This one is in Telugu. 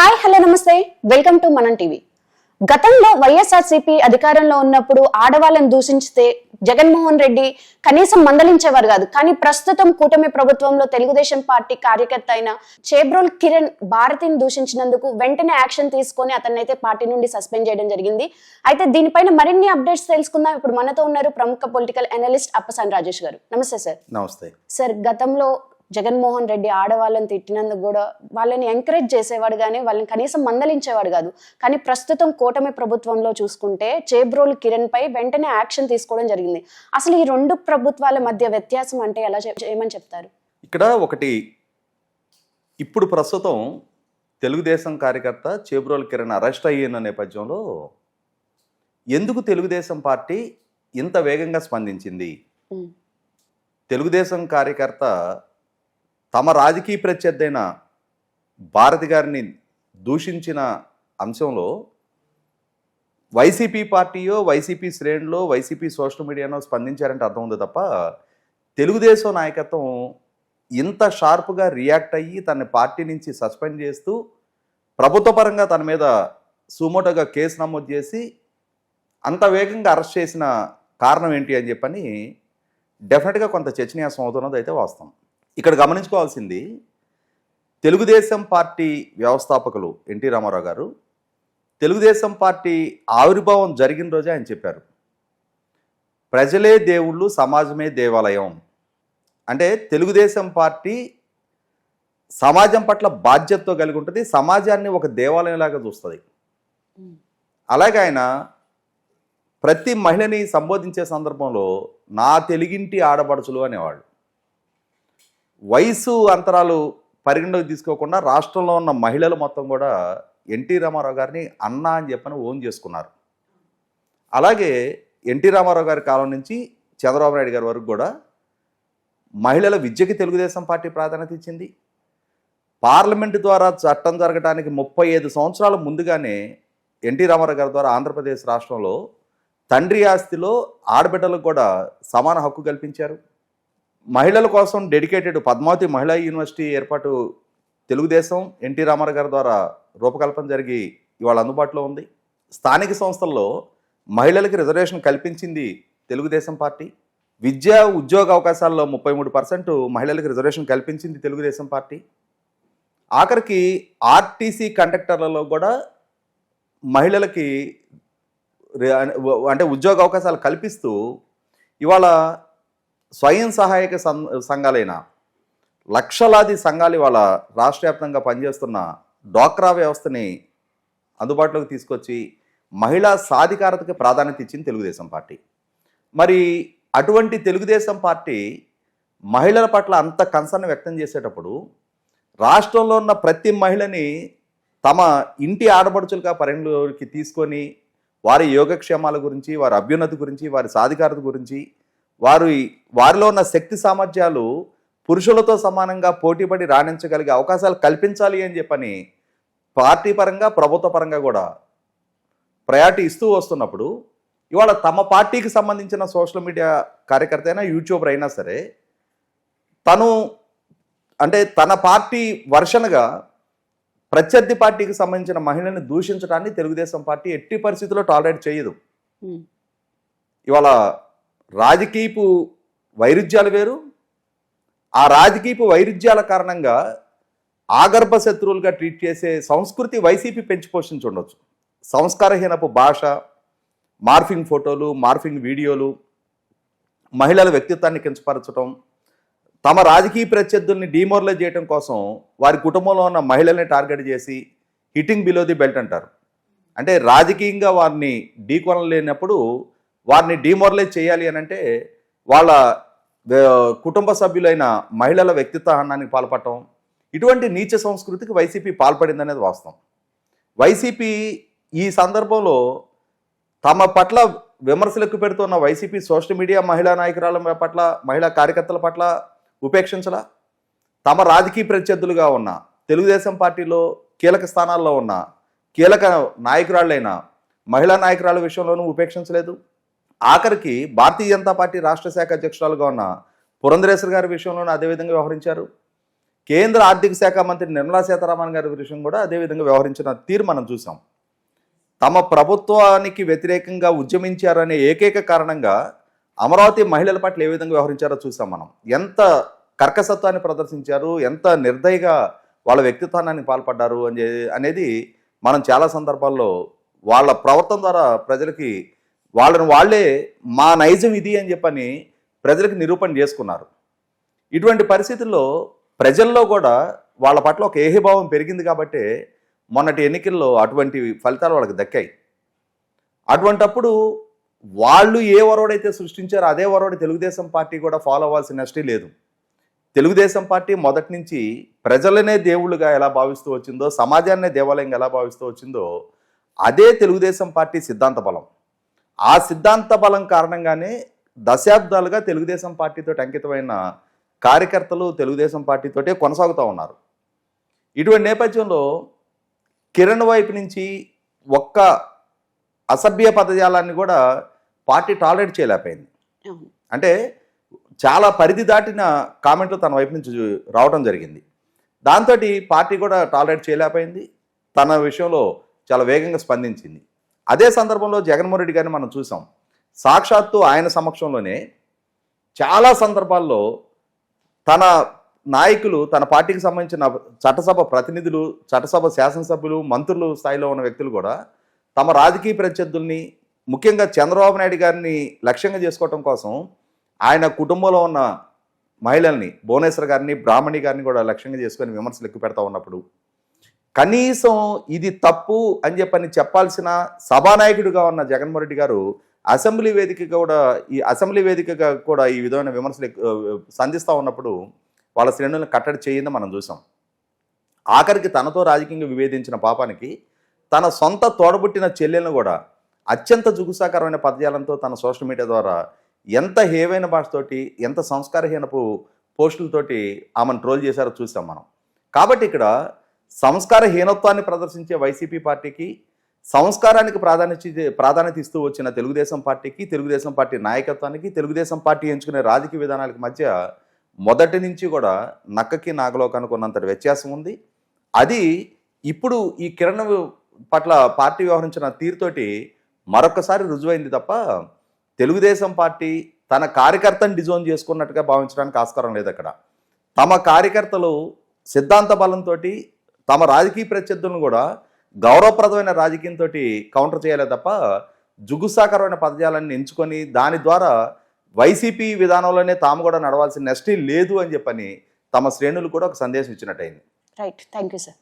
హాయ్ హలో నమస్తే. Welcome to Manam TV. గతంలో వైఎస్ఆర్సీపీ అధికారంలో ఉన్నప్పుడు ఆడవాళ్ళని దూషించితే జగన్మోహన్ రెడ్డి కనీసం మందలించేవారు కాదు. కానీ ప్రస్తుతం కూటమి ప్రభుత్వంలో తెలుగుదేశం పార్టీ కార్యకర్త అయిన చేబ్రోల్ కిరణ్ భారతిని దూషించినందుకు వెంటనే యాక్షన్ తీసుకొని అతన్ని అయితే పార్టీ నుండి సస్పెండ్ చేయడం జరిగింది. అయితే దీనిపైన మరిన్ని అప్డేట్స్ తెలుసుకుందాం. ఇప్పుడు మనతో ఉన్నారు ప్రముఖ పొలిటికల్ అనలిస్ట్ అప్పసాని రాజేష్ గారు. నమస్తే సార్. నమస్తే. సార్ గతంలో జగన్మోహన్ రెడ్డి ఆడవాళ్ళని తిట్టినందుకు కూడా వాళ్ళని ఎంకరేజ్ చేసేవాడు కానీ వాళ్ళని కనీసం మందలించేవాడు కాదు. కానీ ప్రస్తుతం కూటమి ప్రభుత్వంలో చూసుకుంటే చేబ్రోల్ కిరణ్ పై వెంటనే యాక్షన్ తీసుకోవడం జరిగింది. అసలు ఈ రెండు ప్రభుత్వాల మధ్య వ్యత్యాసం అంటే ఎలా ఏమని చెప్తారు? ఇక్కడ ఒకటి ఇప్పుడు ప్రస్తుతం తెలుగుదేశం కార్యకర్త చేబ్రోల్ కిరణ్ అరెస్ట్ అయిన నేపథ్యంలో ఎందుకు తెలుగుదేశం పార్టీ ఇంత వేగంగా స్పందించింది? తెలుగుదేశం కార్యకర్త తమ రాజకీయ ప్రత్యర్థి అయిన భారతి గారిని దూషించిన అంశంలో వైసీపీ పార్టీయో వైసీపీ శ్రేణిలో వైసీపీ సోషల్ మీడియానో స్పందించారంటే అర్థం ఉంది తప్ప తెలుగుదేశం నాయకత్వం ఇంత షార్ప్గా రియాక్ట్ అయ్యి తన పార్టీ నుంచి సస్పెండ్ చేస్తూ ప్రభుత్వ పరంగా తన మీద సుమోటోగా కేసు నమోదు చేసి అంత వేగంగా అరెస్ట్ చేసిన కారణం ఏంటి అని చెప్పని డెఫినెట్గా కొంత చర్చనీయాసం అవుతున్నది అయితే వాస్తవం. ఇక్కడ గమనించుకోవాల్సింది తెలుగుదేశం పార్టీ వ్యవస్థాపకులు ఎన్టీ రామారావు గారు తెలుగుదేశం పార్టీ ఆవిర్భావం జరిగిన రోజే ఆయన చెప్పారు. ప్రజలే దేవుళ్ళు సమాజమే దేవాలయం. అంటే తెలుగుదేశం పార్టీ సమాజం పట్ల బాధ్యతతో కలిగి ఉంటుంది సమాజాన్ని ఒక దేవాలయంలాగా చూస్తుంది. అలాగే ఆయన ప్రతి మహిళని సంబోధించే సందర్భంలో నా తెలుగింటి ఆడపడుచులు అనేవాళ్ళు. వయసు అంతరాలు పరిగణలోకి తీసుకోకుండా రాష్ట్రంలో ఉన్న మహిళలు మొత్తం కూడా ఎన్టీ రామారావు గారిని అన్న అని చెప్పని ఓన్ చేసుకున్నారు. అలాగే ఎన్టీ రామారావు గారి కాలం నుంచి చంద్రబాబు నాయుడు గారి వరకు కూడా మహిళల విద్యకి తెలుగుదేశం పార్టీ ప్రాధాన్యత ఇచ్చింది. పార్లమెంటు ద్వారా చట్టం జరగడానికి ముప్పై ఐదు సంవత్సరాల ముందుగానే ఎన్టీ రామారావు గారి ద్వారా ఆంధ్రప్రదేశ్ రాష్ట్రంలో తండ్రి ఆస్తిలో ఆడబిడ్డలకు కూడా సమాన హక్కు కల్పించారు. మహిళల కోసం డెడికేటెడ్ పద్మావతి మహిళా యూనివర్సిటీ ఏర్పాటు తెలుగుదేశం ఎన్టీ రామారావు గారి ద్వారా రూపకల్పన జరిగి ఇవాళ అందుబాటులో ఉంది. స్థానిక సంస్థల్లో మహిళలకి రిజర్వేషన్ కల్పించింది తెలుగుదేశం పార్టీ. విద్యా ఉద్యోగ అవకాశాల్లో ముప్పై మూడు పర్సెంట్ మహిళలకు రిజర్వేషన్ కల్పించింది తెలుగుదేశం పార్టీ. ఆఖరికి ఆర్టీసీ కండక్టర్లలో కూడా మహిళలకి అంటే ఉద్యోగ అవకాశాలు కల్పిస్తూ ఇవాళ స్వయం సహాయక సం- సంఘాలైన లక్షలాది సంఘాలు ఇవాళ రాష్ట్ర వ్యాప్తంగా పనిచేస్తున్న డ్వాక్రా వ్యవస్థని అందుబాటులోకి తీసుకొచ్చి మహిళా సాధికారతకి ప్రాధాన్యత ఇచ్చింది తెలుగుదేశం పార్టీ. మరి అటువంటి తెలుగుదేశం పార్టీ మహిళల పట్ల అంత కన్సర్న్ వ్యక్తం చేసేటప్పుడు రాష్ట్రంలో ఉన్న ప్రతి మహిళని తమ ఇంటి ఆడపడుచులుగా పరిగణలోకి తీసుకొని వారి యోగక్షేమాల గురించి వారి అభ్యున్నతి గురించి వారి సాధికారత గురించి వారి వారిలో ఉన్న శక్తి సామర్థ్యాలు పురుషులతో సమానంగా పోటీపడి రాణించగలిగే అవకాశాలు కల్పించాలి అని చెప్పని పార్టీ పరంగా ప్రభుత్వ పరంగా కూడా ప్రయారిటీ ఇస్తూ వస్తున్నప్పుడు ఇవాళ తమ పార్టీకి సంబంధించిన సోషల్ మీడియా కార్యకర్త అయినా యూట్యూబర్ అయినా సరే తను అంటే తన పార్టీ వర్షన్గా ప్రత్యర్థి పార్టీకి సంబంధించిన మహిళని దూషించడాన్ని తెలుగుదేశం పార్టీ ఎట్టి పరిస్థితుల్లో టాలరేట్ చేయదు. ఇవాళ రాజకీయపు వైరుధ్యాలు వేరు. ఆ రాజకీయపు వైరుధ్యాల కారణంగా ఆగర్భ శత్రువులుగా ట్రీట్ చేసే సంస్కృతి వైసీపీ పెంచి పోషించుండొచ్చు సంస్కారహీనపు భాష మార్ఫింగ్ ఫోటోలు మార్ఫింగ్ వీడియోలు మహిళల వ్యక్తిత్వాన్ని కించపరచడం తమ రాజకీయ ప్రత్యర్థుల్ని డిమోరలైజ్ చేయడం కోసం వారి కుటుంబంలో ఉన్న మహిళల్ని టార్గెట్ చేసి హిట్టింగ్ బిలో ది బెల్ట్ అంటారు. అంటే రాజకీయంగా వారిని ఢీకొనలేనప్పుడు వారిని డిమోరలైజ్ చేయాలి అని అంటే వాళ్ళ కుటుంబ సభ్యులైన మహిళల వ్యక్తిత్వహానానికి పాల్పడటం ఇటువంటి నీచ సంస్కృతికి వైసీపీ పాల్పడిందనేది వాస్తవం. వైసీపీ ఈ సందర్భంలో తమ పట్ల విమర్శలకు పెడుతున్న వైసీపీ సోషల్ మీడియా మహిళా నాయకురాల పట్ల మహిళా కార్యకర్తల పట్ల ఉపేక్షించలా? తమ రాజకీయ ప్రత్యర్థులుగా ఉన్న తెలుగుదేశం పార్టీలో కీలక స్థానాల్లో ఉన్న కీలక నాయకురాళ్ళైన మహిళా నాయకురాల విషయంలోనూ ఉపేక్షించలేదు? ఆఖరికి భారతీయ జనతా పార్టీ రాష్ట్ర శాఖ అధ్యక్షురాలుగా ఉన్న పురంధరేశ్వర్ గారి విషయంలోనూ అదేవిధంగా వ్యవహరించారు. కేంద్ర ఆర్థిక శాఖ మంత్రి నిర్మలా సీతారామన్ గారి విషయం కూడా అదే విధంగా వ్యవహరించిన తీరు మనం చూసాం. తమ ప్రభుత్వానికి వ్యతిరేకంగా ఉద్యమించారనే ఏకైక కారణంగా అమరావతి మహిళల పట్ల ఏ విధంగా వ్యవహరించారో చూసాం మనం. ఎంత కర్కసత్వాన్ని ప్రదర్శించారు ఎంత నిర్దయగా వాళ్ళ వ్యక్తిత్వాన్ని పాల్పడ్డారు అని అనేది మనం చాలా సందర్భాల్లో వాళ్ళ ప్రవర్తన ద్వారా ప్రజలకి వాళ్ళని వాళ్ళే మా నైజం ఇది అని చెప్పని ప్రజలకు నిరూపణ చేసుకున్నారు. ఇటువంటి పరిస్థితుల్లో ప్రజల్లో కూడా వాళ్ళ పట్ల ఒక ఏహిభావం పెరిగింది కాబట్టే మొన్నటి ఎన్నికల్లో అటువంటి ఫలితాలు వాళ్ళకి దక్కాయి. అటువంటప్పుడు వాళ్ళు ఏ వరవడైతే సృష్టించారో అదే వరోడు తెలుగుదేశం పార్టీ కూడా ఫాలో అవ్వాల్సిన నష్టం లేదు. తెలుగుదేశం పార్టీ మొదటి నుంచి ప్రజలనే దేవుళ్ళుగా ఎలా భావిస్తూ వచ్చిందో సమాజాన్నే దేవాలయంగా ఎలా భావిస్తూ వచ్చిందో అదే తెలుగుదేశం పార్టీ సిద్ధాంత బలం. ఆ సిద్ధాంత బలం కారణంగానే దశాబ్దాలుగా తెలుగుదేశం పార్టీతో అంకితమైన కార్యకర్తలు తెలుగుదేశం పార్టీతోటే కొనసాగుతూ ఉన్నారు. ఇటువంటి నేపథ్యంలో కిరణ్ వైపు నుంచి ఒక్క అసభ్య పదజాలాన్ని కూడా పార్టీ టాలరేట్ చేయలేకపోయింది. అంటే చాలా పరిధి దాటిన కామెంట్లు తన వైపు నుంచి రావడం జరిగింది. దాంతో పార్టీ కూడా టాలరేట్ చేయలేకపోయింది. తన విషయంలో చాలా వేగంగా స్పందించింది. అదే సందర్భంలో జగన్మోహన్ రెడ్డి గారిని మనం చూసాం. సాక్షాత్తు ఆయన సమక్షంలోనే చాలా సందర్భాల్లో తన నాయకులు తన పార్టీకి సంబంధించిన చట్టసభ ప్రతినిధులు చట్టసభ శాసనసభ్యులు మంత్రులు స్థాయిలో ఉన్న వ్యక్తులు కూడా తమ రాజకీయ ప్రత్యర్థుల్ని ముఖ్యంగా చంద్రబాబు నాయుడు గారిని లక్ష్యంగా చేసుకోవటం కోసం ఆయన కుటుంబంలో ఉన్న మహిళల్ని భువనేశ్వర్ గారిని బ్రాహ్మణి గారిని కూడా లక్ష్యంగా చేసుకొని విమర్శలు ఎక్కువ పెడతా ఉన్నప్పుడు కనీసం ఇది తప్పు అని చెప్పని చెప్పాల్సిన సభానాయకుడిగా ఉన్న జగన్మోహన్ రెడ్డి గారు అసెంబ్లీ వేదిక కూడా ఈ అసెంబ్లీ వేదికగా కూడా ఈ విధమైన విమర్శలు సంధిస్తూ ఉన్నప్పుడు వాళ్ళ శ్రేణులను కట్టడి చేయిందని మనం చూసాం. ఆఖరికి తనతో రాజకీయంగా వివేదించిన పాపానికి తన సొంత తోడబుట్టిన చెల్లెలను కూడా అత్యంత జుగుసాకరమైన పదజాలంతో తన సోషల్ మీడియా ద్వారా ఎంత హేవైన భాషతోటి ఎంత సంస్కారహీనపు పోస్టులతోటి ఆమెను ట్రోల్ చేశారో చూసాం మనం. కాబట్టి ఇక్కడ సంస్కార హీనత్వాన్ని ప్రదర్శించే వైసీపీ పార్టీకి సంస్కారానికి ప్రాధాన్యత ప్రాధాన్యత ఇస్తూ వచ్చిన తెలుగుదేశం పార్టీకి తెలుగుదేశం పార్టీ నాయకత్వానికి తెలుగుదేశం పార్టీ ఎంచుకునే రాజకీయ విధానాలకు మధ్య మొదటి నుంచి కూడా నక్కకి నాగలోకానికి ఉన్నంతటి వ్యత్యాసం ఉంది. అది ఇప్పుడు ఈ కిరణ్ పట్ల పార్టీ వ్యవహరించిన తీరుతోటి మరొకసారి రుజువైంది తప్ప తెలుగుదేశం పార్టీ తన కార్యకర్తను డిజోన్ చేసుకున్నట్టుగా భావించడానికి ఆస్కారం లేదు అక్కడ. తమ కార్యకర్తలు సిద్ధాంత బలంతో తమ రాజకీయ ప్రత్యర్థులను కూడా గౌరవప్రదమైన రాజకీయంతో కౌంటర్ చేయాలి తప్ప జుగుసాకరమైన పదజాలాన్ని ఎంచుకొని దాని ద్వారా వైసీపీ విధానంలోనే తాము కూడా నడవాల్సిన నెస్టీ లేదు అని చెప్పని తమ శ్రేణులు కూడా ఒక సందేశం ఇచ్చినట్టయింది. Right thank you sir